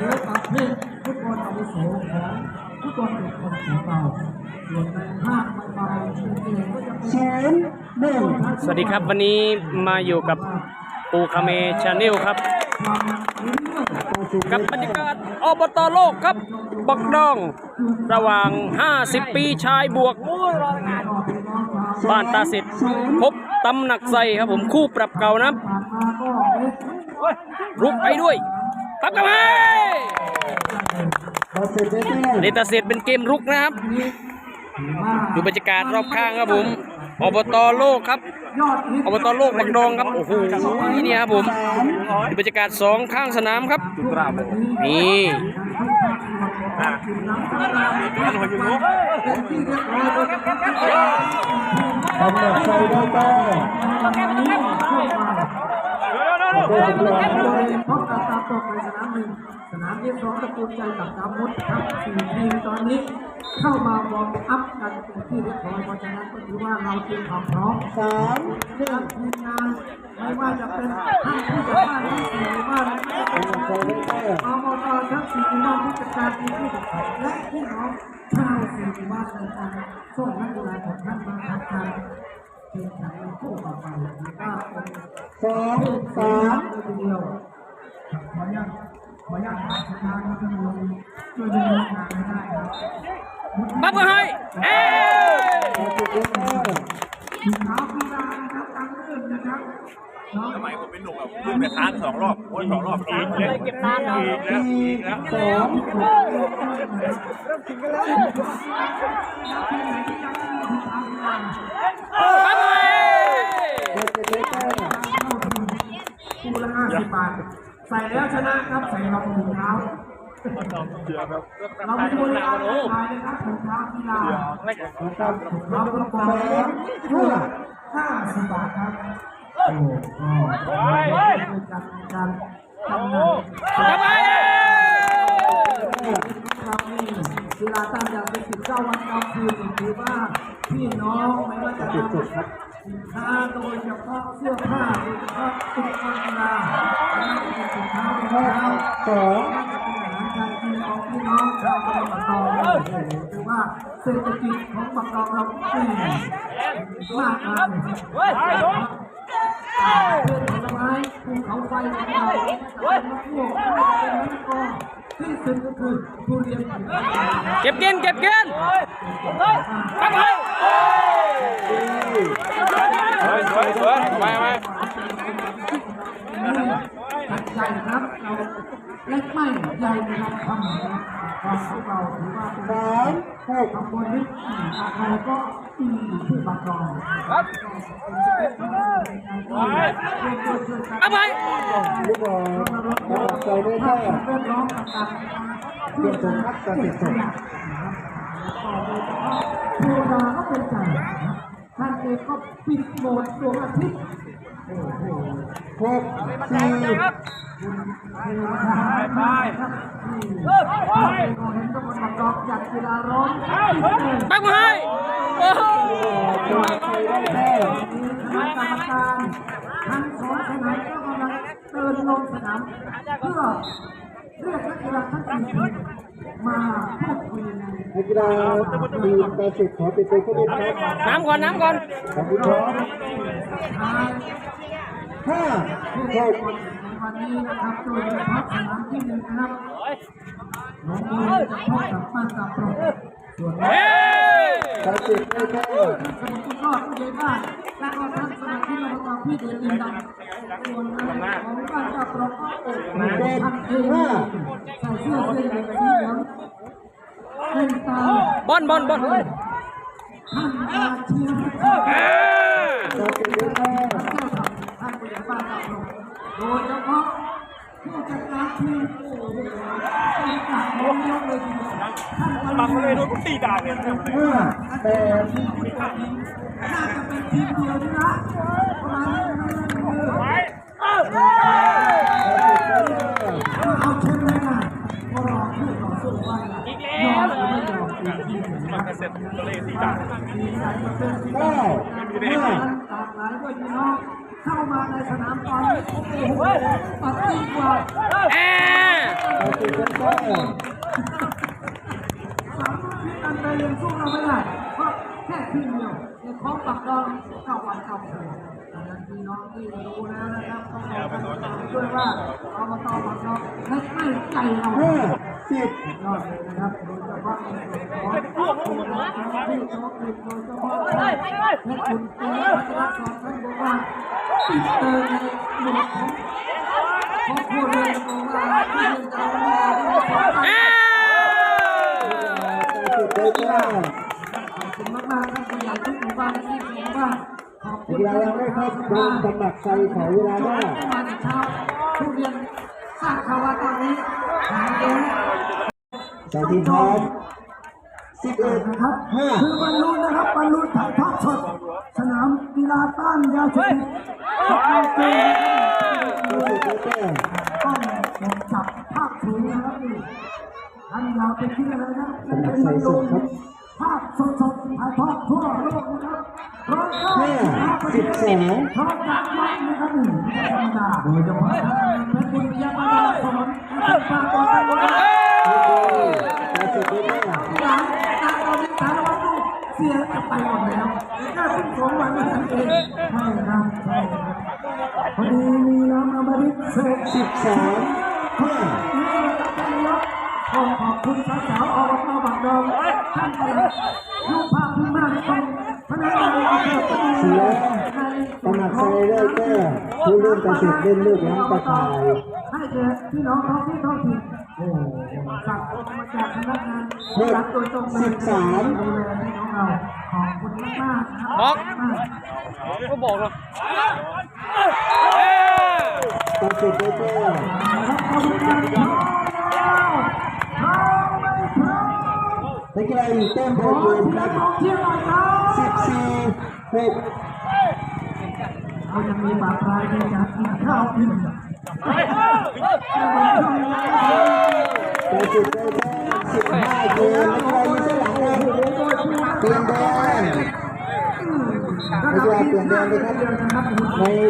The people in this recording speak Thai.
รือประเภทฟุตบอลอาวุโสของฟุตบอลเด็กคนสีเบาส่วนในภาคใบๆเก่งก็จะเป็นหนึ่งสวัสดีครับวันนี้มาอยู่กับปูคาเมชาแนลครับ กับบรรยากาศอบตโลกครับบักดอง ระหว่าง 50 ปีชายบวก บ้านตาเสร็จพบตำหนักใส่ครับผมคู่ปรับเก่านะรุกไปด้วย ปั๊บกันไปตาเสร็จได้แต้มเลตาเสร็จเป็นเกมรุกนะครับ ดูบรรยากาศรอบข้างครับผมอบตโลกครับยอดฮิตอบตโลกบักดองครับ โอ้โห นี่ครับผมดูบรรยากาศสองข้างสนามครับ นี่ตำแหน่งใจได้แต้ม โดยพบการตามต กในสนามหนึ่งสนามที่สองตระกูลใจกับดามุดครับสี่ทีมตอนนี้เข้ามาวอร์มอัพกันเป็นที่เรียบร้อยเพราะฉะนั้นก็ถือว่าเราเตรียมความพร้อมสามเรื่องทีมงานไม่ว่าจะเป็นท่านผู้จัดการทั้งสี่ว่าตำแหน่งใจได้แต้มอบตทั้งสี่หมู่านผู้จัดการทีมผู้จัดการและพี่น้องชาวสี่หมู่าในการส่งนักกีฬาของท่านมาทักทายเป็นแข่งในคู่ต่อไปถือว่าเป็นสองสามเดียวขออนุญาต ขออยากทางทางจะดูช่วยดูทางไม่ได้ครับปั๊บกันให้เอ้ยตาเสร็จได้แต้มทีมขากีฬานะครับตั้งขึ้นนะครับน้องสมัยผมเป็นหนุ่มแบบขึ้นไปค้างสองรอบวนสองรอบอีกเลยเก็บตาแล้วสี่สองปั๊บกันให้ตาเสร็จได้แต้มคู่ละห้าสิบบาท ใส่แล้วชนะครับใส่รองถุงเท้าเรามีบริการขายนะครับถุงเท้ากีฬานะครับเรากระป๋องสามห้าห้าสิบบาทครับโอ้โหการการทำงาน ปั๊บกันให้ เรานี่ กีฬาตั้งอย่างเป็นสิบเก้าวันเก้าคืนถือว่าพี่น้องไม่ว่าจะทำสินค้าโดยเฉพาะเสื้อผ้าโดยเฉพาะตุ๊กตากีฬาไม่ว่าจะเป็นสินค้ารองเท้าสองไม่ว่าจะเป็นอาหารการกินของพี่น้องชาวตำบลบักดองโอ้โหถือว่าเศรษฐกิจของบักดองเราดีมากมาย เพื่อนผลไม้ภูเขาไฟของเราเป็นมะม่วงเป็นมะละกอที่สุดก็คือทุเรียนเก็บกินเก็บกินปั๊บกันให้สวยสวยไปไปตัดใจครับเรา เล็กไม่ใหญ่นะครับทำนะครับความพวกเราถือว่าเป็นสามหกตำบลนี้ใครก็อืมที่บางกองครับปั๊บกันให้ลูกบอลตำแหน่ได้แต้มเรียกร้องต่างเปลี่ยนสมพักตาเสร็จสมเทวดาก็เป็นใจท่านเองก็ปิดโหมดดวงอาทิตย์โอ้โหหกสี่ เทวดาไปครับที่เห็นตำบลบางกอกจัดกีฬาร้อนปิดเลยปั๊บกันให้โอ้โหตัวใจได้แต้มคณะกรรมการทั้งสองสนามก็กำลังเดินลงสนามเพื่อเรียกนักกีฬาทั้งสี่ทีมมาพูดคุยในนักกีฬาทีมตาเสร็จขอเป็นตัวผู้เล่นครับน้ำก่อนน้ำก่อนขอบคุณครับท้ายห้าผู้หเล่นก วันนี้นะครับโดยเฉพาะสนามที่หนึ่งนะครับน้องมือจะพบกับป้าตาโปรส่วนเฮ้ยตาเสร็จได้แต้มสมุทรก็ผู้ใหญ่บ้านและก็ท่านสมาชิกอบตพี่เดลินดำส่วนงานของป้านตาโปรก็โอ้โหท่านเองใส่เสื้อสีเหลืองสีเหลืองเป็นตาบอลบอลบอลท่านอาชีพเอ้ยตาเสร็จได้แต้มท่านผู้ใหญ่บ้านตาโปร โดยเฉพาะผู้จัดการทีมโอ้โหเป็นการของยกเลยทีเดียวท่านบังเลยโดนตีด่าเลยห้าแปดน่าจะเป็นทีมเดียวนี่นะประมาณนี้นะตาเสร็จได้แต้มเอาแชมป์ได้ไงก็รอคู่อต่อสู้ว่ายอมหรือไม่ยอมอีกทีหนึ่งมันะ เสร็จก็เลยตีด่างห้าหลายด้วยพี่น้องเข้ามาในสนามตอนนี้โอ้โหปัดดีกว่าเอ้ยตาเสามารถที่กันไปเรียนสู้เราไม่ได้เพราะแค่ทีมเดียวในของปักดองเก้าวันเก้าคืนดังนั้นพี่น้องที่ดูแล้วนะครับต้องบอกกันด้วยว่าเอบตปักดองไม่ไม่ใจเรา ห้าสิบยอดเลยนะครับโดยเฉพาะในส่วนของผู้นำที่ชอบเล่นโดยเฉพาะเพชรคุณเต้พัชรศรท่านบอกว่าติดเตอร์ในหมวดของของผู้เล่นบอกว่าที่เล่นจะม่ได้ไม่ได้แต้มสิบได้แต้มขอบคุณมากๆครับผู้ใหญ่ทุกหมู่บ้านที่หมู่บ้านขอบคุเวณลายังไม่เข้าโดนตำหนักใจขอเวลาหน้าได้มาแต่เช้าทุเรียนทราบข่าวว่าตอนนี้ หายเองสองทีมพร้อมสิบเอ็ดนะครับห้าคือบอลลูนนะครับบอลลูนถ่ายทอดสดสนามกีฬาต้านยาเสพติดเราเป็นได้สิบได้แต้มต้องผมจับภาพสูงนะครับนี่อันยาวเป็นที่อะไรนะเป็นบอลลูน ภาพสดๆถ่ายทอดทั่วโลกนะครับร้อยเก้าสิบห้าประเทสิบศสองเพราะจากวัดนะครับนี่ธรรมดาโดยเฉพาะเพชรบุรียามาดาสมนนะครับฝากไว้ด้วยได้สิบได้แต้มหลังจากเราได้สารวัตรดูเสียจะไปหมดแล้วแค่เพิ่งสองวันเองใช่ครับใช่ครับพอดีมีน้ำอมฤตเสกสิบสาม กขอขอบคุณสาวสาวอบตบักดองท่านประหลัดรูปภาพพื้นบ้านตรงพนักงานอำเภอปทุมเสียในตำหนักใจได้แต้มผู้เล่นเกษตรเล่นลูกล้างตะข่ายให้แก่พี่น้องท้องที่ท้องถิ่นโอ้โหสั่งมาจากพนักงานผู้รับโดยตรงเลยสิบสามดูแลพี่น้องเราขอบคุณมากๆนะครับบอกมากก็บอกเนาะต่อสิบได้แต้มครับขอบคุณครั นักกีฬาอีกแต้มขพออเกมเสีครับกองเชียร์หน่อยครัสิบสี่หกเขายังมีบาดพลายในการกินข้าวอิ่มต่อสิบได้แต้มสิบห้าเกมนักกีฬาอยู่ด้นหลังครับเปลี่ยนแดนนักกีฬาเปลี่ยนแดนเลยครับใน